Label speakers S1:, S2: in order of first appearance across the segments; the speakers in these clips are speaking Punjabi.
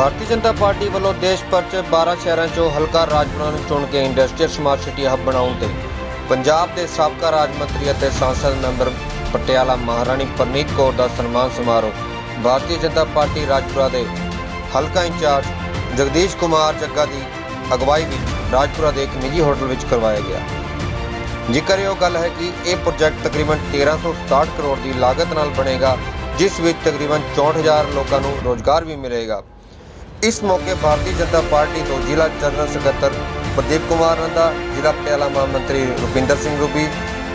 S1: ਭਾਰਤੀ ਜਨਤਾ ਪਾਰਟੀ ਵੱਲੋਂ ਦੇਸ਼ ਭਰ 'ਚ 12 ਸ਼ਹਿਰਾਂ 'ਚੋਂ ਹਲਕਾ ਰਾਜਪੁਰਾ ਨੂੰ ਚੁਣ ਕੇ ਇੰਡਸਟਰੀਅਲ ਸਮਾਰਟ ਸਿਟੀ ਹੱਬ ਬਣਾਉਣ ਤੇ ਪੰਜਾਬ ਦੇ ਸਾਬਕਾ ਰਾਜ ਮੰਤਰੀ ਅਤੇ ਸੰਸਦ ਮੈਂਬਰ ਪਟਿਆਲਾ ਮਹਾਰਾਣੀ ਪਰਨੀਤ ਕੌਰ ਦਾ ਸਨਮਾਨ ਸਮਾਰੋਹ, ਭਾਰਤੀ ਜਨਤਾ ਪਾਰਟੀ ਰਾਜਪੁਰਾ ਦੇ ਹਲਕਾ ਇੰਚਾਰਜ ਜਗਦੀਸ਼ ਕੁਮਾਰ ਜੱਗਾ ਦੀ ਅਗਵਾਈ ਵਿੱਚ ਰਾਜਪੁਰਾ ਦੇ ਇੱਕ ਨਿੱਜੀ ਹੋਟਲ ਵਿੱਚ ਕਰਵਾਇਆ ਗਿਆ। ਜ਼ਿਕਰਯੋਗ ਗੱਲ ਹੈ ਕਿ ਇਹ ਪ੍ਰੋਜੈਕਟ ਤਕਰੀਬਨ 1367 ਕਰੋੜ ਦੀ ਲਾਗਤ ਨਾਲ ਬਣੇਗਾ, ਜਿਸ ਵਿੱਚ ਤਕਰੀਬਨ 64000 ਲੋਕਾਂ ਨੂੰ ਰੋਜ਼ਗਾਰ ਵੀ ਮਿਲੇਗਾ। ਇਸ ਮੌਕੇ ਭਾਰਤੀ ਜਨਤਾ ਪਾਰਟੀ ਤੋਂ ਜ਼ਿਲ੍ਹਾ ਜਨਰਲ ਸਕੱਤਰ ਪ੍ਰਦੀਪ ਕੁਮਾਰ ਨੰਦਾ, ਜ਼ਿਲ੍ਹਾ ਪਟਿਆਲਾ ਮਹਾਮੰਤਰੀ ਰੁਪਿੰਦਰ ਸਿੰਘ ਰੂਬੀ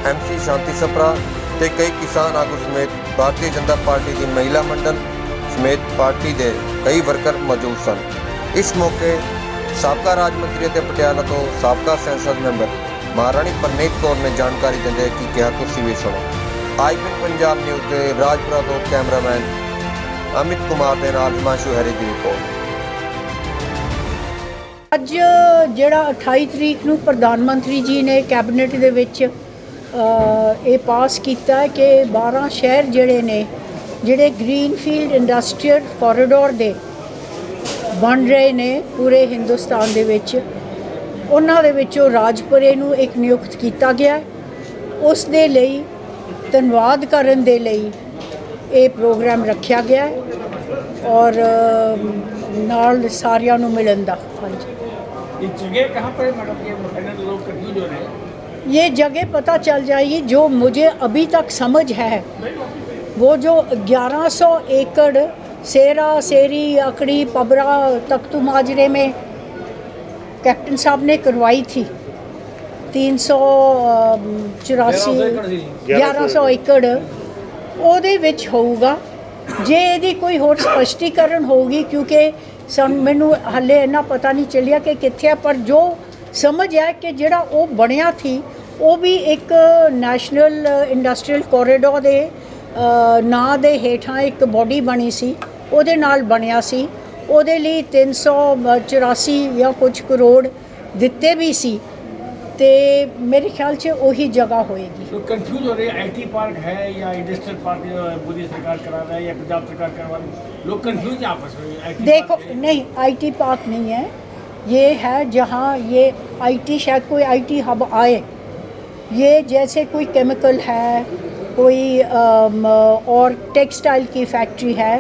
S1: ਐਮਸੀ ਸ਼ਾਂਤੀ ਸਪਰਾ ਤੇ ਕਈ ਕਿਸਾਨ ਆਗੂ ਸਮੇਤ ਭਾਰਤੀ ਜਨਤਾ ਪਾਰਟੀ ਦੀ ਮਹਿਲਾ ਮੰਡਲ ਸਮੇਤ ਪਾਰਟੀ ਦੇ ਕਈ ਵਰਕਰ ਮੌਜੂਦ ਸਨ। ਇਸ ਮੌਕੇ ਸਾਬਕਾ ਰਾਜ ਮੰਤਰੀ ਅਤੇ ਪਟਿਆਲਾ ਤੋਂ ਸਾਬਕਾ ਸੰਸਦ ਮੈਂਬਰ ਮਹਾਰਾਣੀ ਪਰਨੀਤ ਕੌਰ ਨੇ ਜਾਣਕਾਰੀ ਦਿੰਦੇ ਕਿ ਕਿਹਾ, ਤੁਸੀਂ ਵੀ ਸੁਣੋ। ਆਈਪੀ ਪੰਜਾਬ ਨਿਊਜ਼ ਦੇ ਰਾਜਪੁਰਾ ਤੋਂ ਕੈਮਰਾਮੈਨ ਅਮਿਤ ਕੁਮਾਰ ਦੇ ਨਾਲ ਹਿਮਾਂਸ਼ੂ ਹੈਰੀ ਦੀ ਰਿਪੋਰਟ।
S2: ਅੱਜ ਜਿਹੜਾ 28 ਤਰੀਕ ਨੂੰ ਪ੍ਰਧਾਨ ਮੰਤਰੀ ਜੀ ਨੇ ਕੈਬਨਿਟ ਦੇ ਵਿੱਚ ਇਹ ਪਾਸ ਕੀਤਾ ਕਿ 12 ਸ਼ਹਿਰ ਜਿਹੜੇ ਨੇ, ਜਿਹੜੇ ਗ੍ਰੀਨਫੀਲਡ ਇੰਡਸਟਰੀਅਲ ਕੋਰੀਡੋਰ ਦੇ ਬਣ ਰਹੇ ਨੇ ਪੂਰੇ ਹਿੰਦੁਸਤਾਨ ਦੇ ਵਿੱਚ, ਉਹਨਾਂ ਦੇ ਵਿੱਚੋਂ ਰਾਜਪੁਰੇ ਨੂੰ ਇੱਕ ਨਿਯੁਕਤ ਕੀਤਾ ਗਿਆ ਉਸ ਦੇ ਲਈ ਧੰਨਵਾਦ ਕਰਨ ਦੇ ਲਈ ਇਹ ਪ੍ਰੋਗਰਾਮ ਰੱਖਿਆ ਗਿਆ ਔਰ ਨਾਲ ਸਾਰਿਆਂ ਨੂੰ ਮਿਲਣ ਦਾ। ਹਾਂਜੀ।
S3: ये जगह कहाँ पर है मैडम ये फाइनल लोग कंफ्यूज हो रहे हैं
S2: ये जगह पता चल जाएगी जो मुझे अभी तक समझ है वो जो 1100 एकड़ सेरा सेरी अकड़ी पबरा तख्तू माजरे में कैप्टन साहब ने करवाई थी तीन सौ ਚੁਰਾਸੀ 1100 ਏਕੜ ਉਹਦੇ ਵਿੱਚ ਹੋਊਗਾ ਜੇ ਇਹਦੀ ਕੋਈ ਹੋਰ ਸਪਸ਼ਟੀਕਰਨ ਹੋਊਗੀ ਕਿਉਂਕਿ ਸਾਨੂੰ ਮੈਨੂੰ ਹੱਲੇ ਇੰਨਾ ਪਤਾ ਨਹੀਂ ਚੱਲਿਆ ਕਿ ਕਿੱਥੇ ਆ, ਪਰ ਜੋ ਸਮਝ ਹੈ ਕਿ ਜਿਹੜਾ ਉਹ ਬਣਿਆ ਸੀ, ਉਹ ਵੀ ਇੱਕ ਨੈਸ਼ਨਲ ਇੰਡਸਟਰੀਅਲ ਕੋਰੀਡੋਰ ਦੇ ਨਾਂ ਦੇ ਹੇਠਾਂ ਇੱਕ ਬੋਡੀ ਬਣੀ ਸੀ, ਉਹਦੇ ਨਾਲ ਬਣਿਆ ਸੀ। ਉਹਦੇ ਲਈ 384 ਜਾਂ ਕੁਝ ਕਰੋੜ ਦਿੱਤੇ ਵੀ ਸੀ। ਤੇ ਮੇਰੇ ਖਿਆਲ 'ਚ ਉਹੀ ਜਗ੍ਹਾ ਹੋਏਗੀ
S3: तो कंफ्यूज हो रहे हैं आईटी पार्क है या इंडस्ट्रियल पार्क मोदी सरकार करा रहा है या पंजाब सरकार करवा रही है लोग कंफ्यूज हैं आपस में IT
S2: देखो
S3: पार्क है।
S2: नहीं आईटी पार्क नहीं है ये है जहाँ ये आईटी शायद कोई आईटी हब आए ये जैसे कोई केमिकल है कोई अम, और टेक्सटाइल की फैक्ट्री है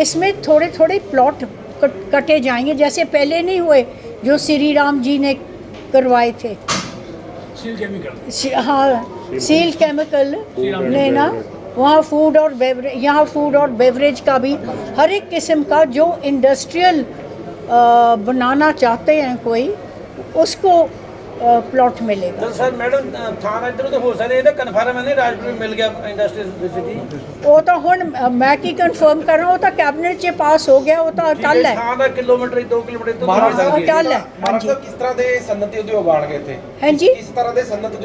S2: इसमें थोड़े थोड़े प्लॉट कट, कटे जाएंगे जैसे पहले नहीं हुए जो श्री राम जी ने करवाए थे
S3: सील केमिकल
S2: सी- हाँ सील केमिकल लेना ना वहाँ फ़ूड और बेवरेज यहाँ फ़ूड और बेवरेज का भी हर एक किस्म का जो इंडस्ट्रियल बनाना चाहते हैं कोई उसको ਪਲਾਟ
S4: ਮਿਲੇਗਾ। ਸਰ ਮੈਡਮ ਥਾਂ ਇਧਰ ਤੇ ਹੋ ਸਕਦਾ ਇਹ ਕਨਫਰਮ ਨਹੀਂ ਰਾਜਪੁਰ ਮਿਲ ਗਿਆ ਇੰਡਸਟਰੀ ਸਿਟੀ
S2: ਉਹ ਤਾਂ ਹੁਣ ਮੈਂ ਕੀ ਕਨਫਰਮ ਕਰਾਂ ਉਹ ਤਾਂ ਕੈਬਨਿਟ 'ਚ ਪਾਸ ਹੋ ਗਿਆ ਉਹ ਤਾਂ ਅਟਲ ਹੈ
S4: ਥਾਂ ਦਾ ਕਿਲੋਮੀਟਰ 2 ਕਿਲੋਮੀਟਰ ਤੋਂ ਬਾਹਰ
S2: ਮਹਾਰਾਜ
S4: ਹੈ।
S2: ਹਾਂਜੀ
S5: ਮਹਾਰਾਜ ਕਿਸ ਤਰ੍ਹਾਂ ਦੇ ਸਨਅਤੀ ਉਦਯੋਗ ਆਣਗੇ ਇੱਥੇ?
S2: ਹਾਂਜੀ।
S5: ਕਿਸ ਤਰ੍ਹਾਂ ਕਿਸ ਤਰ੍ਹਾਂ ਦੇ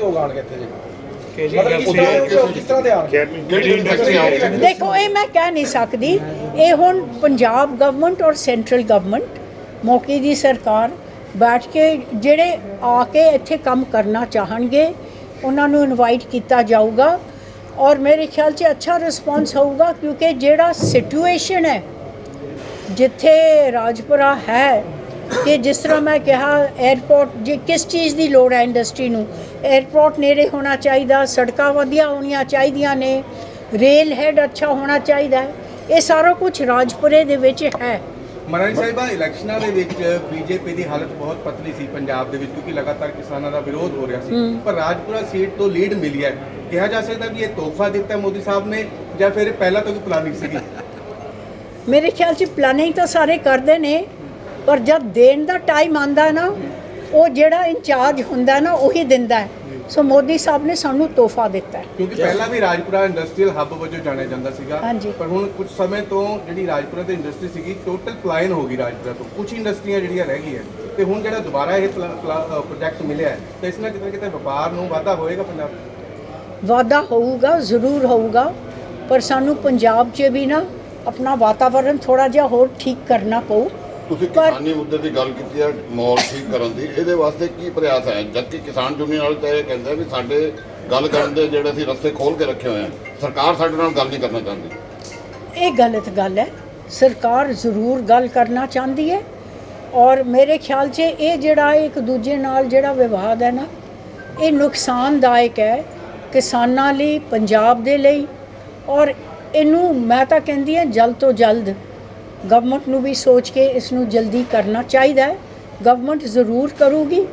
S5: ਉਦਯੋਗ ਕਿਸ ਤਰ੍ਹਾਂ ਦੇ ਆਣਗੇ
S6: ਜਿਹੜੀ
S2: ਦੇਖੋ ਇਹ ਮੈਂ ਕਹਿ ਨਹੀਂ ਸਕਦੀ। ਇਹ ਹੁਣ ਪੰਜਾਬ ਗਵਰਨਮੈਂਟ ਔਰ ਸੈਂਟਰਲ ਗਵਰਨਮੈਂਟ ਮੌਕੇ ਦੀ ਸਰਕਾਰ ਬੈਠ ਕੇ ਜਿਹੜੇ ਆ ਕੇ ਇੱਥੇ ਕੰਮ ਕਰਨਾ ਚਾਹਣਗੇ, ਉਹਨਾਂ ਨੂੰ ਇਨਵਾਈਟ ਕੀਤਾ ਜਾਊਗਾ ਔਰ ਮੇਰੇ ਖਿਆਲ 'ਚ ਅੱਛਾ ਰਿਸਪੌਂਸ ਹੋਊਗਾ ਕਿਉਂਕਿ ਜਿਹੜਾ ਸਿਚੁਏਸ਼ਨ ਹੈ ਜਿੱਥੇ ਰਾਜਪੁਰਾ ਹੈ ਕਿ ਜਿਸ ਤਰ੍ਹਾਂ ਮੈਂ ਕਿਹਾ 에ਅਰਪੋਰਟ ਜੇ ਕਿਸ ਚੀਜ਼ ਦੀ ਲੋੜ ਹੈ ਇੰਡਸਟਰੀ ਨੂੰ 에ਅਰਪੋਰਟ ਨੇੜੇ ਹੋਣਾ ਚਾਹੀਦਾ, ਸੜਕਾਂ ਵਧੀਆ ਹੋਣੀਆਂ ਚਾਹੀਦੀਆਂ ਨੇ ਰੇਲ ਹੈਡ ਅੱਛਾ ਹੋਣਾ ਚਾਹੀਦਾ ਹੈ, ਇਹ ਸਾਰਾ ਕੁਝ ਰਾਜਪੁਰੇ ਦੇ ਵਿੱਚ ਹੈ।
S7: ਮਹਾਰਾਜ ਸਾਹਿਬਾ ਇਲੈਕਸ਼ਨਾਂ ਦੇ ਵਿੱਚ ਬੀਜੇਪੀ ਦੀ ਹਾਲਤ ਬਹੁਤ ਪਤਲੀ ਸੀ ਪੰਜਾਬ ਦੇ ਵਿੱਚ ਕਿਉਂਕਿ ਲਗਾਤਾਰ ਕਿਸਾਨਾਂ ਦਾ ਵਿਰੋਧ ਹੋ ਰਿਹਾ ਸੀ। ਪਰ ਰਾਜਪੁਰਾ ਸੀਟ ਤੋਂ ਲੀਡ ਮਿਲੀ ਹੈ। ਕਿਹਾ ਜਾ ਸਕਦਾ ਵੀ ਇਹ ਤੋਹਫਾ ਦਿੱਤਾ ਮੋਦੀ ਸਾਹਿਬ ਨੇ ਜਾਂ ਫਿਰ ਪਹਿਲਾਂ ਤੋਂ ਕੋਈ ਪਲਾਨਿੰਗ ਸੀਗੀ?
S2: ਮੇਰੇ ਖਿਆਲ 'ਚ ਪਲਾਨਿੰਗ ਤਾਂ ਸਾਰੇ ਕਰਦੇ ਨੇ ਪਰ ਜਦ ਦੇਣ ਦਾ ਟਾਈਮ ਆਂਦਾ ਨਾ ਉਹ ਜਿਹੜਾ ਇੰਚਾਰਜ ਹੁੰਦਾ ਨਾ ਉਹੀ ਦਿੰਦਾ ਹੈ। ਸੋ ਮੋਦੀ ਸਾਹਿਬ ਨੇ ਸਾਨੂੰ ਤੋਹਫਾ ਦਿੱਤਾ ਹੈ।
S7: ਕਿਉਂਕਿ ਪਹਿਲਾਂ ਵੀ ਰਾਜਪੁਰਾ ਇੰਡਸਟਰੀਅਲ ਹੱਬ ਵਜੋਂ ਜਾਣਿਆ ਜਾਂਦਾ ਸੀਗਾ।
S2: ਹਾਂਜੀ।
S7: ਪਰ ਹੁਣ ਕੁਝ ਸਮੇਂ ਤੋਂ ਜਿਹੜੀ ਰਾਜਪੁਰਾ ਦੀ ਇੰਡਸਟਰੀ ਸੀਗੀ ਟੋਟਲ ਪਲਾਇਨ ਹੋ ਗਈ ਰਾਜਪੁਰਾ ਤੋਂ। ਕੁਝ ਇੰਡਸਟਰੀਆਂ ਜਿਹੜੀਆਂ ਰਹਿ ਗਈਆਂ ਤੇ ਹੁਣ ਜਿਹੜਾ ਦੁਬਾਰਾ ਇਹ ਪ੍ਰੋਜੈਕਟ ਮਿਲਿਆ ਹੈ ਤਾਂ ਇਸ ਨਾਲ ਕਿਤੇ ਨਾ ਕਿਤੇ ਵਪਾਰ ਨੂੰ ਵਾਧਾ ਹੋਏਗਾ ਪੰਜਾਬ 'ਚ?
S2: ਵਾਧਾ ਹੋਊਗਾ ਜ਼ਰੂਰ ਹੋਊਗਾ ਪਰ ਸਾਨੂੰ ਪੰਜਾਬ 'ਚ ਵੀ ਨਾ ਆਪਣਾ ਵਾਤਾਵਰਣ ਥੋੜਾ ਜਿਹਾ ਹੋਰ ਠੀਕ ਕਰਨਾ ਪਊ।
S6: ਤੁਸੀਂ
S2: ਪਰ-
S6: ਕਿਸਾਨੀ ਮੁੱਦੇ ਦੀ ਗੱਲ ਕੀਤੀ ਹੈ ਮਾਹੌਲ ਠੀਕ ਕਰਨ ਦੀ ਇਹਦੇ ਵਾਸਤੇ ਕੀ ਪ੍ਰਯਾਸ ਹੈ? ਜਦਕਿ ਕਿਸਾਨ ਯੂਨੀਅਨ ਵਾਲੇ ਤਾਂ ਇਹ ਕਹਿੰਦੇ ਆ ਵੀ ਸਾਡੇ ਗੱਲ ਕਰਨ ਦੇ ਜਿਹੜੇ ਅਸੀਂ ਰਸਤੇ ਖੋਲ ਕੇ ਰੱਖੇ ਹੋਏ ਆ ਸਰਕਾਰ ਸਾਡੇ ਨਾਲ ਗੱਲ ਨਹੀਂ ਕਰਨਾ ਚਾਹੁੰਦੀ।
S2: ਇਹ ਗਲਤ ਗੱਲ ਹੈ। ਸਰਕਾਰ ਜ਼ਰੂਰ ਗੱਲ ਕਰਨਾ ਚਾਹੁੰਦੀ ਹੈ। ਔਰ ਮੇਰੇ ਖਿਆਲ 'ਚ ਇਹ ਜਿਹੜਾ ਇੱਕ ਦੂਜੇ ਨਾਲ ਜਿਹੜਾ ਵਿਵਾਦ ਹੈ ਨਾ ਇਹ ਨੁਕਸਾਨਦਾਇਕ ਹੈ ਕਿਸਾਨਾਂ ਲਈ ਪੰਜਾਬ ਦੇ ਲਈ। ਔਰ ਇਹਨੂੰ ਮੈਂ ਤਾਂ ਕਹਿੰਦੀ ਹਾਂ ਜਲਦ ਤੋਂ ਜਲਦ ਗਵਰਨਮੈਂਟ ਨੂੰ ਵੀ ਸੋਚ ਕੇ ਇਸ ਨੂੰ ਜਲਦੀ ਕਰਨਾ ਚਾਹੀਦਾ ਹੈ। ਗਵਰਨਮੈਂਟ ਜ਼ਰੂਰ ਕਰੂਗੀ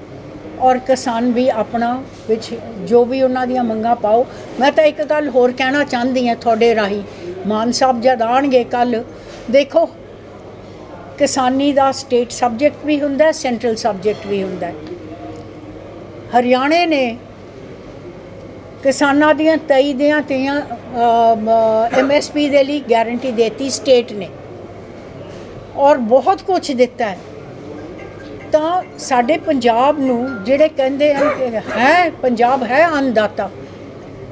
S2: ਔਰ ਕਿਸਾਨ ਵੀ ਆਪਣਾ ਵਿੱਚ ਜੋ ਵੀ ਉਹਨਾਂ ਦੀਆਂ ਮੰਗਾਂ ਪਾਓ। ਮੈਂ ਤਾਂ ਇੱਕ ਗੱਲ ਹੋਰ ਕਹਿਣਾ ਚਾਹੁੰਦੀ ਹਾਂ ਤੁਹਾਡੇ ਰਾਹੀਂ। ਮਾਨ ਸਾਹਿਬ ਜਦ ਆਉਣਗੇ ਕੱਲ, ਦੇਖੋ, ਕਿਸਾਨੀ ਦਾ ਸਟੇਟ ਸਬਜੈਕਟ ਵੀ ਹੁੰਦਾ ਹੈ ਸੈਂਟਰਲ ਸਬਜੈਕਟ ਵੀ ਹੁੰਦਾ। ਹੈ ਹਰਿਆਣੇ ਨੇ ਕਿਸਾਨਾਂ ਦੀਆਂ 23 ਦੀਆਂ ਤੀਆਂ ਐਮਐਸਪੀ ਦੇ ਲਈ ਗਾਰੰਟੀ ਦੇਤੀ ਸਟੇਟ ਨੇ। ਔਰ ਬਹੁਤ ਕੁਝ ਦਿੱਤਾ ਹੈ। ਤਾਂ ਸਾਡੇ ਪੰਜਾਬ ਨੂੰ ਜਿਹੜੇ ਕਹਿੰਦੇ ਹਨ ਕਿ ਹੈ ਪੰਜਾਬ ਹੈ ਅੰਨਦਾਤਾ।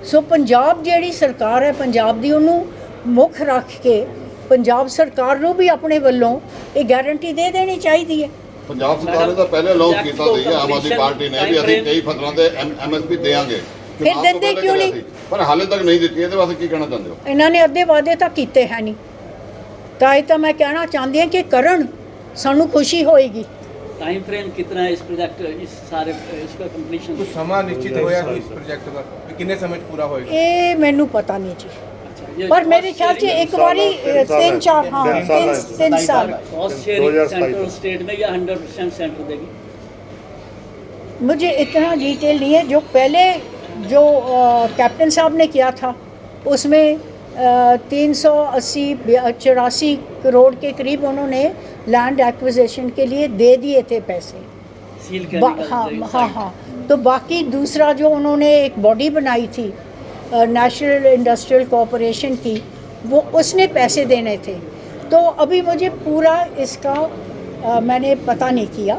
S2: ਸੋ ਪੰਜਾਬ ਜਿਹੜੀ ਸਰਕਾਰ ਹੈ ਪੰਜਾਬ ਦੀ ਉਹਨੂੰ ਮੁੱਖ ਰੱਖ ਕੇ ਪੰਜਾਬ ਸਰਕਾਰ ਨੂੰ ਵੀ ਆਪਣੇ ਵੱਲੋਂ ਇਹ ਗਾਰੰਟੀ ਦੇ ਦੇਣੀ ਚਾਹੀਦੀ ਹੈ।
S6: ਪੰਜਾਬ ਸਰਕਾਰ ਨੇ ਤਾਂ ਪਹਿਲੇ ਅਨਾਉਂਸ ਕੀਤਾ ਸੀ ਆਮ ਆਦਮੀ ਪਾਰਟੀ ਨੇ ਵੀ ਅਸੀਂ ਕਈ ਫਸਲਾਂ ਦੇ ਐਮਐਸਪੀ ਚੁਣਾਵ ਤੋਂ
S2: ਦਿੰਦੇ ਕਿਉਂ ਨਹੀਂ?
S6: ਪਰ ਹਾਲੇ ਤੱਕ ਨਹੀਂ ਦਿੱਤੀ ਇਹਦੇ ਵਾਸਤੇ ਕੀ ਕਹਿਣਾ ਚਾਹੁੰਦੇ ਹੋ?
S2: ਇਹਨਾਂ ਨੇ ਅੱਧੇ ਵਾਅਦੇ ਤਾਂ ਕੀਤੇ ਹੈ ਨਹੀਂ ਤਾਂ ਇਹ ਤਾਂ ਮੈਂ ਕਹਿਣਾ ਚਾਹੁੰਦੀ ਹਾਂ ਕਿ ਕਰਨ ਸਾਨੂੰ ਖੁਸ਼ੀ ਹੋਏਗੀ
S8: टाइम फ्रेम कितना है इस प्रोजेक्ट इस सारे इसका कंप्लीशन
S7: ਕੁਝ ਸਮਾਂ ਨਿਸ਼ਚਿਤ ਹੋਇਆ ਕੋਈ ਇਸ ਪ੍ਰੋਜੈਕਟ ਦਾ ਕਿ ਕਿੰਨੇ ਸਮੇਂ 'ਚ ਪੂਰਾ ਹੋਏਗਾ
S2: ਇਹ ਮੈਨੂੰ ਪਤਾ ਨਹੀਂ ਜੀ
S8: अच्छा ये
S2: ਪਰ ਮੇਰੇ ਖਿਆਲ 'ਚ ਇੱਕ ਵਾਰੀ ਅ, ਤਿੰਨ ਚਾਰ ਹਾਂ ਤਿੰਨ ਤਿੰਨ ਸਾਲ
S8: कॉस्ट शेयरिंग सेंट्रल स्टेट में या हंड्रेड परसेंट सेंटर देगी
S2: मुझे इतना डिटेल नहीं है जो पहले जो अ, कैप्टन साहब ने किया था उसमें तीन सौ अस्सी चौरासी करोड़ के करीब उन्होंने लैंड एक्विजिशन के लिए दे दिए थे पैसे। हाँ हाँ हाँ। तो बाकी दूसरा जो उन्होंने एक बॉडी बनाई थी नेशनल इंडस्ट्रियल कॉरपोरेशन की वो उसने पैसे देने थे। तो अभी मुझे पूरा इसका अ, मैंने पता नहीं किया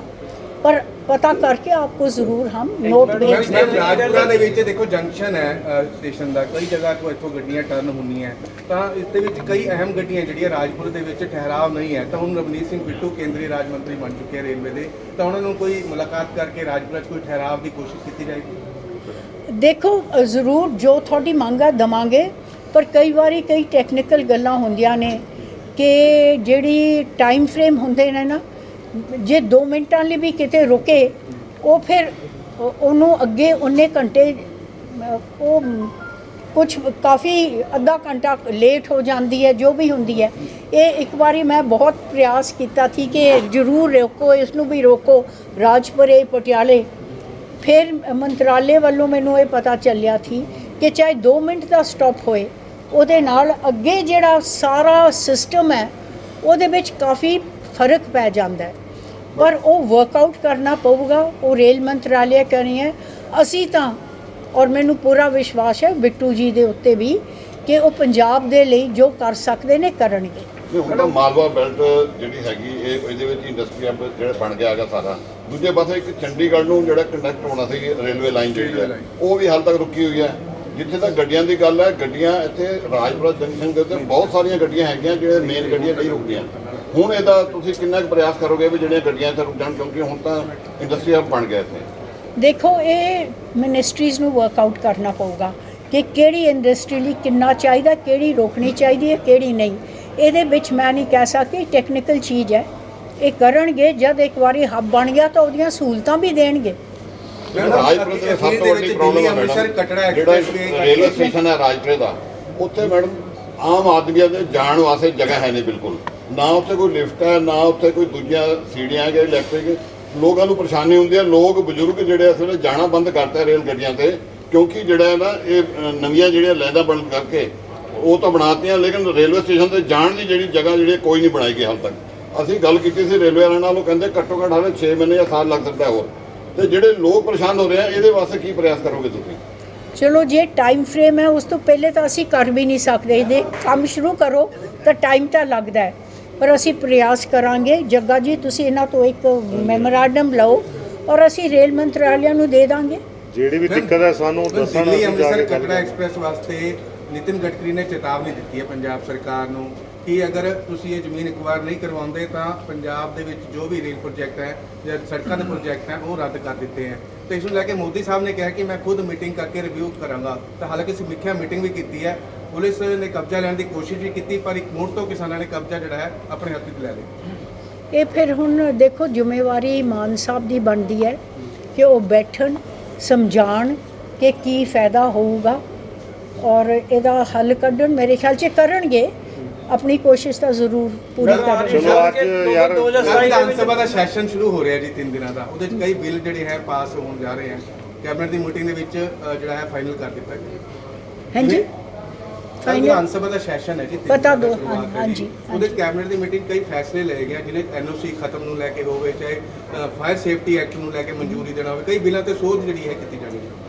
S2: पर ਪਤਾ ਕਰਕੇ ਆਪਕੋ ਜ਼ਰੂਰ ਹਮ ਨੋਟ
S7: ਭੇਜ
S2: ਦੇਂਗੇ
S7: ਰਾਜਪੁਰਾ ਦੇ ਵਿੱਚ ਦੇਖੋ ਜੰਕਸ਼ਨ ਹੈ ਸਟੇਸ਼ਨ ਦਾ ਕਈ ਜਗ੍ਹਾ ਤੋਂ ਇੱਥੋਂ ਗੱਡੀਆਂ ਟਰਨ ਹੁੰਦੀਆਂ ਤਾਂ ਇਸ ਦੇ ਵਿੱਚ ਕਈ ਅਹਿਮ ਗੱਡੀਆਂ ਜਿਹੜੀਆਂ ਰਾਜਪੁਰ ਦੇ ਵਿੱਚ ਠਹਿਰਾਵ ਨਹੀਂ ਹੈ। ਤਾਂ ਹੁਣ ਰਵਨੀਤ ਸਿੰਘ ਬਿੱਟੂ ਕੇਂਦਰੀ ਰਾਜ ਮੰਤਰੀ ਬਣ ਚੁੱਕੇ ਆ ਰੇਲਵੇ ਦੇ। ਤਾਂ ਉਹਨਾਂ ਨੂੰ ਕੋਈ ਮੁਲਾਕਾਤ ਕਰਕੇ ਰਾਜਪੁਰਾ 'ਚ ਕੋਈ ਠਹਿਰਾਵ ਦੀ ਕੋਸ਼ਿਸ਼ ਕੀਤੀ ਜਾਏਗੀ?
S2: ਦੇਖੋ ਜ਼ਰੂਰ ਜੋ ਤੁਹਾਡੀ ਮੰਗ ਆ ਦਵਾਂਗੇ ਪਰ ਕਈ ਵਾਰੀ ਕਈ ਟੈਕਨੀਕਲ ਗੱਲਾਂ ਹੁੰਦੀਆਂ ਨੇ ਕਿ ਜਿਹੜੀ ਟਾਈਮ ਫਰੇਮ ਹੁੰਦੇ ਨੇ ਨਾ ਜੇ 2 ਮਿੰਟਾਂ ਲਈ ਵੀ ਕਿਤੇ ਰੁਕੇ, ਉਹ ਫਿਰ ਉਹਨੂੰ ਅੱਗੇ ਉਨੇ ਘੰਟੇ ਉਹ ਕੁਝ ਕਾਫੀ ਅੱਧਾ ਘੰਟਾ ਲੇਟ ਹੋ ਜਾਂਦੀ ਹੈ, ਜੋ ਵੀ ਹੁੰਦੀ ਹੈ। ਇਹ ਇੱਕ ਵਾਰੀ ਮੈਂ ਬਹੁਤ ਪ੍ਰਯਾਸ ਕੀਤਾ ਸੀ ਕਿ ਜ਼ਰੂਰ ਰੋਕੋ ਇਸ ਨੂੰ ਵੀ ਰੋਕੋ, ਰਾਜਪੁਰੇ, ਪਟਿਆਲੇ। ਫਿਰ ਮੰਤਰਾਲੇ ਵੱਲੋਂ ਮੈਨੂੰ ਇਹ ਪਤਾ ਚੱਲਿਆ ਸੀ ਕਿ ਚਾਹੇ 2 ਮਿੰਟ ਦਾ ਸਟਾਪ ਹੋਏ, ਉਹਦੇ ਨਾਲ ਅੱਗੇ ਜਿਹੜਾ ਸਾਰਾ ਸਿਸਟਮ ਹੈ, ਉਹਦੇ ਵਿੱਚ ਕਾਫੀ ਫ਼ਰਕ ਪੈ ਜਾਂਦਾ ਹੈ। ਪਰ ਉਹ ਵਰਕਆਊਟ ਕਰਨਾ ਪਊਗਾ ਉਹ ਰੇਲ ਮੰਤਰਾਲੇ ਕਰਨੀ ਹੈ ਅਸੀਂ ਤਾਂ ਔਰ ਮੈਨੂੰ ਪੂਰਾ ਵਿਸ਼ਵਾਸ ਹੈ ਬਿੱਟੂ ਜੀ ਦੇ ਉੱਤੇ ਵੀ ਕਿ ਉਹ ਪੰਜਾਬ ਦੇ ਲਈ ਜੋ ਕਰ ਸਕਦੇ ਨੇ ਕਰਨਗੇ।
S6: ਹੁਣ ਤਾਂ ਮਾਲਵਾ ਬੈਲਟ ਜਿਹੜੀ ਹੈਗੀ ਇਹ ਇਹਦੇ ਵਿੱਚ ਇੰਡਸਟਰੀ ਹੱਬ ਜਿਹੜਾ ਬਣ ਗਿਆ ਹੈਗਾ ਸਾਰਾ। ਦੂਜੇ ਪਾਸੇ ਇੱਕ ਚੰਡੀਗੜ੍ਹ ਨੂੰ ਜਿਹੜਾ ਕੰਡਕਟ ਹੋਣਾ ਸੀ ਰੇਲਵੇ ਲਾਈਨ ਜਿਹੜੀ ਹੈ ਉਹ ਵੀ ਹਾਲ ਤੱਕ ਰੁਕੀ ਹੋਈ ਹੈ। ਜਿੱਥੇ ਤੱਕ ਗੱਡੀਆਂ ਦੀ ਗੱਲ ਹੈ ਗੱਡੀਆਂ ਇੱਥੇ ਰਾਜਪੁਰਾ ਜੰਕਸ਼ਨ ਦੇ ਉੱਤੇ ਬਹੁਤ ਸਾਰੀਆਂ ਗੱਡੀਆਂ ਹੈਗੀਆਂ ਜਿਹੜੇ ਮੇਨ ਗੱਡੀਆਂ ਨਹੀਂ ਰੁਕਦੀਆਂ। ਹੁਣ ਇਹਦਾ ਤੁਸੀਂ ਕਿੰਨਾ ਕੁ ਪ੍ਰਯਾਸ ਕਰੋਗੇ ਵੀ ਜਿਹੜੀਆਂ ਗੱਡੀਆਂ ਇੱਥੇ ਰੁਕ ਜਾਣ ਕਿਉਂਕਿ ਹੁਣ ਤਾਂ ਇੰਡਸਟਰੀ ਹੱਬ ਬਣ ਗਿਆ ਇੱਥੇ।
S2: ਦੇਖੋ ਇਹ ਮਿਨਿਸਟਰੀਜ਼ ਨੂੰ ਵਰਕਆਊਟ ਕਰਨਾ ਪਊਗਾ ਕਿ ਕਿਹੜੀ ਇੰਡਸਟਰੀ ਲਈ ਕਿੰਨਾ ਚਾਹੀਦਾ ਕਿਹੜੀ ਰੋਕਣੀ ਚਾਹੀਦੀ ਹੈ ਕਿਹੜੀ ਨਹੀਂ। ਇਹਦੇ ਵਿੱਚ ਮੈਂ ਨਹੀਂ ਕਹਿ ਸਕਦੀ ਟੈਕਨੀਕਲ ਚੀਜ਼ ਹੈ। ਇਹ ਕਰਨਗੇ ਜਦ ਇੱਕ ਵਾਰੀ ਹੱਬ ਬਣ ਗਿਆ ਤਾਂ ਉਹਦੀਆਂ ਸਹੂਲਤਾਂ ਵੀ ਦੇਣਗੇ।
S6: ਰਾਜਪੁਰੇ ਦੇ ਸਭ ਤੋਂ ਵੱਡੀ ਪ੍ਰੋਬਲਮ ਹੈ
S7: ਅੰਮ੍ਰਿਤਸਰ ਕਟੜਾ
S6: ਰੇਲਵੇ ਸਟੇਸ਼ਨ ਹੈ ਰਾਜਪੁਰੇ ਦਾ ਉੱਥੇ ਮੈਡਮ ਆਮ ਆਦਮੀਆਂ ਦੇ ਜਾਣ ਵਾਸਤੇ ਜਗ੍ਹਾ ਹੈ ਨਹੀਂ ਬਿਲਕੁਲ। ਨਾ ਉੱਥੇ ਕੋਈ ਲਿਫਟ ਹੈ, ਨਾ ਉੱਥੇ ਕੋਈ ਦੂਜੀਆਂ ਸੀੜੀਆਂ ਹੈਗੀਆਂ ਇਲੈਕਟ੍ਰਿਕ ਲੋਕਾਂ ਨੂੰ ਪਰੇਸ਼ਾਨੀ ਹੁੰਦੀ ਹੈ। ਲੋਕ ਬਜ਼ੁਰਗ ਜਿਹੜੇ ਇਸ ਵੇਲੇ ਜਾਣਾ ਬੰਦ ਕਰਤੇ ਰੇਲ ਗੱਡੀਆਂ ਤੇ, ਕਿਉਂਕਿ ਜਿਹੜਾ ਹੈ ਨਾ, ਇਹ ਨਵੀਆਂ ਜਿਹੜੀਆਂ ਲੈਦਾ ਬੰਦ ਕਰਕੇ ਉਹ ਤਾਂ ਬਣਾਤੀਆਂ, ਲੇਕਿਨ ਰੇਲਵੇ ਸਟੇਸ਼ਨ ਤੇ ਜਾਣ ਦੀ ਜਿਹੜੀ ਜਗ੍ਹਾ ਜਿਹੜੀ ਕੋਈ ਨਹੀਂ ਬਣਾਈ ਗਈ ਹਾਲ ਤੱਕ। ਅਸੀਂ ਗੱਲ ਕੀਤੀ ਸੀ ਰੇਲਵੇ ਵਾਲਿਆਂ ਨਾਲ, ਉਹ ਕਹਿੰਦੇ ਘੱਟੋ ਘੱਟ ਹਾਲੇ 6 ਮਹੀਨੇ ਜਾਂ ਸਾਲ ਲੱਗ ਸਕਦਾ ਹੋਰ। ਤੇ ਜਿਹੜੇ ਲੋਕ ਪਰੇਸ਼ਾਨ ਹੋ ਰਹੇ ਆ, ਇਹਦੇ ਵਾਸਤੇ ਕੀ ਪ੍ਰਯਾਸ ਕਰੋਗੇ ਤੁਸੀਂ?
S2: ਚਲੋ, ਜੇ ਟਾਈਮ ਫਰੇਮ ਹੈ, ਉਸ ਤੋਂ ਪਹਿਲੇ ਤਾਂ ਅਸੀਂ ਕਰ ਵੀ ਨਹੀਂ ਸਕਦੇ। ਜੇ ਕੰਮ ਸ਼ੁਰੂ ਕਰੋ, ਤਾਂ ਟਾਈਮ ਤਾਂ ਲੱਗਦਾ ਹੈ। ਪਰ ਅਸੀਂ ਪ੍ਰਯਾਸ ਕਰਾਂਗੇ ਜੱਗਾ ਜੀ ਤੁਸੀਂ ਇਹਨਾਂ ਤੋਂ ਇੱਕ ਮੈਮੋਰੈਂਡਮ ਲਓ ਔਰ ਅਸੀਂ ਰੇਲ ਮੰਤਰਾਲਿਆਂ ਨੂੰ ਦੇ ਦਾਂਗੇ।
S9: ਜਿਹੜੀ ਵੀ ਦਿੱਕਤ ਹੈ ਸਾਨੂੰ ਦੱਸਣ
S7: ਦਿੱਲੀ ਅੰਮ੍ਰਿਤਸਰ ਕਟੜਾ ਐਕਸਪ੍ਰੈਸ ਵਾਸਤੇ ਨਿਤਿਨ ਗਡਕਰੀ ਨੇ ਚੇਤਾਵਨੀ ਦਿੱਤੀ ਹੈ ਪੰਜਾਬ ਸਰਕਾਰ ਨੂੰ। ਕਿ ਅਗਰ ਤੁਸੀਂ ਇਹ ਜ਼ਮੀਨ ਐਕਵਾਇਰ ਨਹੀਂ ਕਰਵਾਉਂਦੇ ਤਾਂ ਪੰਜਾਬ ਦੇ ਵਿੱਚ ਜੋ ਵੀ ਰੇਲ ਪ੍ਰੋਜੈਕਟ ਹੈ ਜਾਂ ਸੜਕਾਂ ਦੇ ਪ੍ਰੋਜੈਕਟ ਹੈ, ਉਹ ਰੱਦ ਕਰ ਦਿੱਤੇ ਹੈ। ਤੇ ਇਸ ਨੂੰ ਲੈ ਕੇ ਮੋਦੀ ਸਾਹਿਬ ਨੇ ਕਿਹਾ ਕਿ ਮੈਂ ਖੁਦ ਮੀਟਿੰਗ ਕਰਕੇ ਰਿਵਿਊ ਕਰਾਂਗਾ। ਤਾਂ ਹਾਲਾਂਕਿ ਸਮੀਖਿਆ ਮੀਟਿੰਗ ਵੀ ਕੀਤੀ ਹੈ। ਪੁਲਿਸ ਨੇ ਕਬਜ਼ਾ ਲੈਣ ਦੀ ਕੋਸ਼ਿਸ਼ ਵੀ ਕੀਤੀ, ਪਰ ਇੱਕ ਮੋੜ ਤੋਂ ਕਿਸਾਨਾਂ ਨੇ ਕਬਜ਼ਾ ਜਿਹੜਾ ਹੈ, ਆਪਣੇ ਹੱਥ ਵਿੱਚ ਲੈ ਲਿਆ।
S2: ਇਹ ਫਿਰ ਹੁਣ ਦੇਖੋ, ਜ਼ਿੰਮੇਵਾਰੀ ਮਾਨ ਸਾਹਿਬ ਦੀ ਬਣਦੀ ਹੈ ਕਿ ਉਹ ਬੈਠਣ ਸਮਝਾਣ ਕਿ ਕੀ ਫਾਇਦਾ ਹੋਊਗਾ ਔਰ ਇਹਦਾ ਹੱਲ ਕੱਢਣ ਮੇਰੇ ਖਿਆਲ 'ਚ ਕਰਨਗੇ। ਆਪਣੀ ਕੋਸ਼ਿਸ਼ ਤਾਂ ਜ਼ਰੂਰ ਪੂਰੀ
S9: ਚਲੋ ਅੱਜ ਯਾਰ
S7: ਵਿਧਾਨ ਸਭਾ ਦਾ ਸੈਸ਼ਨ ਸ਼ੁਰੂ ਹੋ ਰਿਹਾ ਜੀ 3 ਦਿਨਾਂ ਦਾ। ਉਹਦੇ ਵਿੱਚ ਕਈ ਬਿੱਲ ਜਿਹੜੇ ਹੈ ਪਾਸ ਹੋਣ ਜਾ ਰਹੇ ਹਨ ਕੈਬਨਿਟ ਦੀ ਮੀਟਿੰਗ ਦੇ ਵਿੱਚ ਜਿਹੜਾ ਹੈ ਫਾਈਨਲ ਕਰ ਦਿੱਤਾ ਗਿਆ
S2: ਹਾਂਜੀ?
S7: ਵਿਧਾਨ ਸਭਾ ਦਾ ਸੈਸ਼ਨ ਹੈ ਜੀ
S2: ਪਤਾ
S7: ਦਾ।
S2: ਹਾਂਜੀ।
S7: ਉਹਦੇ ਕੈਬਨਿਟ ਦੀ ਮੀਟਿੰਗ ਕਈ ਫੈਸਲੇ ਲਏ ਗਏ ਜਿਹਨੇ ਐਨਓਸੀ ਖਤਮ ਨੂੰ ਲੈ ਕੇ ਹੋਵੇ ਚਾਹੇ ਫਾਇਰ ਸੇਫਟੀ ਐਕਟ ਨੂੰ ਲੈ ਕੇ ਮਨਜ਼ੂਰੀ ਦੇਣਾ ਹੋਵੇ ਕਈ ਬਿੱਲਾਂ ਤੇ ਸੋਧ ਜਿਹੜੀ ਹੈ ਕੀਤੀ ਜਾਣੀ ਹੈ।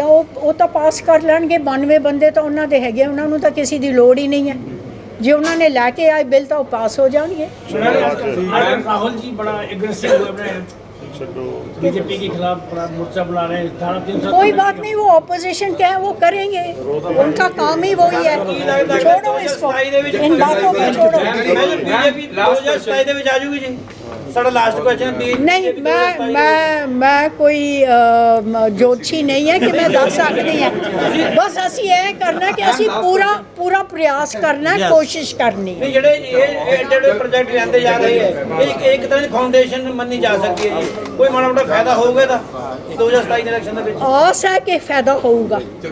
S2: ਤਾਂ ਉਹ ਉਹ ਤਾਂ ਪਾਸ ਕਰ ਲੈਣਗੇ 92 ਬੰਦੇ ਤਾਂ ਉਹਨਾਂ ਦੇ ਹੈਗੇ ਉਹਨਾਂ ਨੂੰ ਤਾਂ ਕਿਸੇ ਦੀ ਲੋੜ ਹੀ ਨਹੀਂ ਹੈ ਜੇ ਉਹਨਾਂ ਨੇ ਲੈ ਕੇ ਆਏ ਬਿੱਲ ਤਾਂ ਉਹ ਪਾਸ ਹੋ ਜਾਣਗੇ
S3: आज राहुल जी बड़ा एग्रेसिव हुए अपने
S9: ਛੱਡੋ
S3: बीजेपी के खिलाफ बड़ा मोर्चा बुला रहे हैं धारा तीन सौ
S2: कोई बात नहीं वो ऑपोजिशन क्या है वो करेंगे उनका काम ही वही है छोड़ो इसको इन बातों को छोड़ो
S4: ਬੀਜੇਪੀ 2027 ਦੇ ਵਿੱਚ ਆ ਜੂਗੀ ਜੀ ਸਾਡਾ ਲਾਸਟ ਕੁਐਸਚਨ
S2: ਵੀ ਨਹੀਂ ਮੈਂ ਮੈਂ ਮੈਂ ਕੋਈ ਜੋਤਸ਼ੀ ਨਹੀਂ ਹੈ ਕਿ ਮੈਂ ਦੱਸ ਸਕਦੀ ਹਾਂ। ਬਸ ਅਸੀਂ ਇਹ ਕਰਨਾ ਕਿ ਅਸੀਂ ਪੂਰਾ ਪੂਰਾ ਪ੍ਰਯਾਸ ਕਰਨਾ ਕੋਸ਼ਿਸ਼ ਕਰਨੀ ਹੈ।
S4: ਜਿਹੜੇ ਇਹ ਐਡਡ ਪ੍ਰੋਜੈਕਟ ਜਾਂਦੇ ਜਾ ਰਹੇ ਹੈ ਇਹ ਇੱਕ ਤਰ੍ਹਾਂ ਦੀ ਫਾਊਂਡੇਸ਼ਨ ਮੰਨੀ ਜਾ ਸਕਦੀ ਹੈ ਜੀ। ਕੋਈ ਮਾੜਾ ਮੋਟਾ ਫਾਇਦਾ ਹੋਊਗਾ ਇਹਦਾ? 2027 ਦੇ ਇਲੈਕਸ਼ਨ ਦੇ ਵਿੱਚ।
S2: ਆਸ ਹੈ ਕਿ ਫਾਇਦਾ ਹੋਊਗਾ।